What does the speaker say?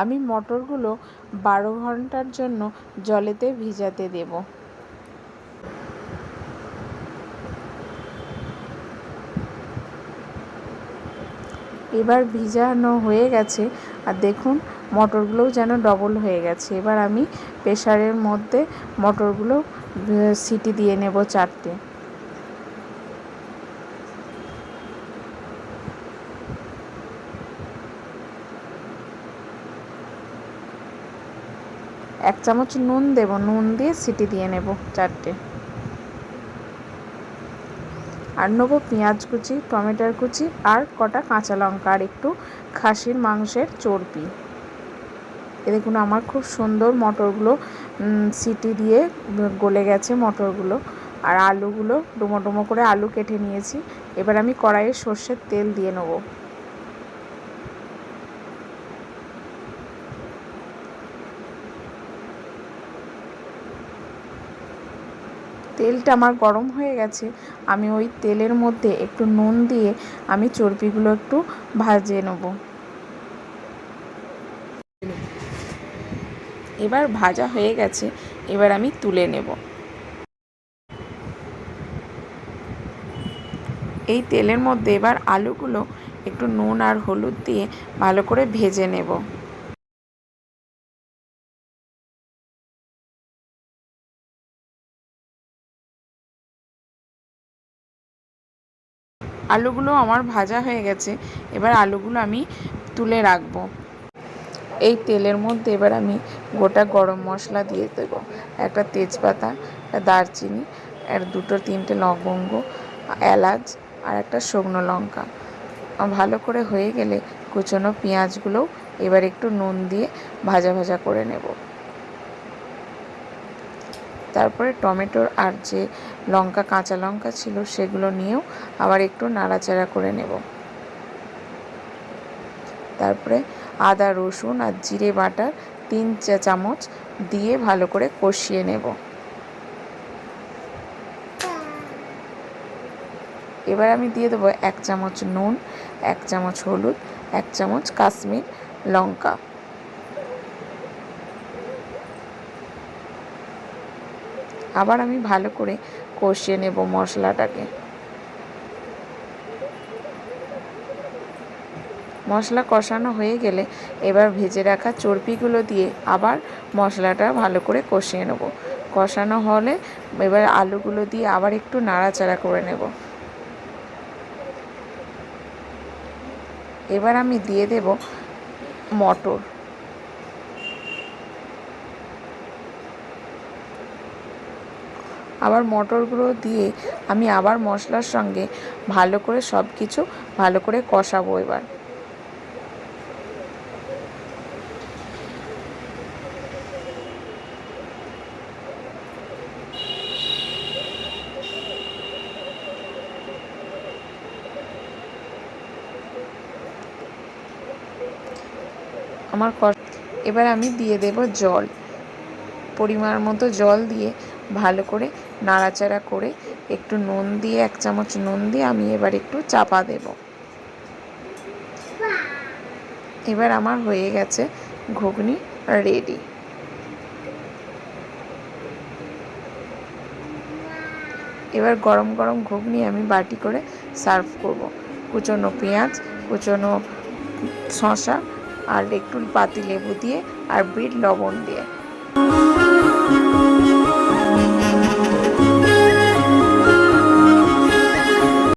আমি মটরগুলো বারো ঘণ্টার জন্য জলেতে ভিজাতে দেব। এবার ভিজানো হয়ে গেছে। আর দেখুন, মটরগুলোও যেন ডবল হয়ে গেছে। এবার আমি প্রেশারের মধ্যে মটরগুলো সিটি দিয়ে নেব চারটে। এক চামচ নুন দেব। নুন দিয়ে সিটি দিয়ে নেব চারটে। আর নেব পেঁয়াজ কুচি, টমেটোর কুচি আর কটা কাঁচা লঙ্কা আর একটু খাসির মাংসের চর্বি। এ দেখুন আমার খুব সুন্দর মটরগুলো সিটি দিয়ে গলে গেছে মটরগুলো। আর আলুগুলো ডুমো ডুমো করে আলু কেটে নিয়েছি। এবার আমি কড়াইয়ে সর্ষের তেল দিয়ে নেব। তেলটা আমার গরম হয়ে গেছে, আমি ওই তেলের মধ্যে একটু নুন দিয়ে আমি চর্বিগুলো একটু ভাজে নেব। এবার ভাজা হয়ে গেছে, এবার আমি তুলে নেব। এই তেলের মধ্যে এবার আলুগুলো একটু নুন আর হলুদ দিয়ে ভালো করে ভেজে নেব। আলুগুলো আমার ভাজা হয়ে গেছে, এবার আলুগুলো আমি তুলে রাখব। এই তেলের মধ্যে এবার আমি গোটা গরম মশলা দিয়ে দেব। একটা তেজপাতা, একটা দারচিনি, আর দুটো তিনটে লবঙ্গ, এলাচ, আর একটা শুকনো লঙ্কা। ভালো করে হয়ে গেলে কুচনো পেঁয়াজগুলোও এবার একটু নুন দিয়ে ভাজা ভাজা করে নেব। তারপরে টমেটোর আর যে লঙ্কা, কাঁচা লঙ্কা ছিল সেগুলো নিয়েও আবার একটু নাড়াচাড়া করে নেব। তারপরে আদা, রসুন আর জিরে বাটার তিন চা চামচ দিয়ে ভালো করে কষিয়ে নেব। এবার আমি দিয়ে দেবো এক চামচ নুন, এক চামচ হলুদ, এক চামচ কাশ্মীর লঙ্কা। আবার আমি ভালো করে কষিয়ে নেব মশলাটাকে। মশলা কষানো হয়ে গেলে এবার ভেজে রাখা চর্বিগুলো দিয়ে আবার মশলাটা ভালো করে কষিয়ে নেব। কষানো হলে এবার আলুগুলো দিয়ে আবার একটু নাড়াচাড়া করে নেব। এবার আমি দিয়ে দেব মটর। আবার মটরগুলো দিয়ে আমি আবার মশলার সঙ্গে ভালো করে সব কিছু ভালো করে কষাবো এবার। আমার এবার আমি দিয়ে দেব জল। পরিমাণ মতো জল দিয়ে ভালো করে নাড়াচাড়া করে একটু নুন দিয়ে, এক চামচ নুন দিয়ে আমি এবার একটু চাপা দেব। এবার আমার হয়ে গেছে ঘুগনি রেডি এবার গরম গরম ঘুগনি আমি বাটি করে সার্ভ করব। কুচনো পেঁয়াজ, কুচনো শশা আর একটু পাতি লেবু দিয়ে আর বিট লবণ দিয়ে।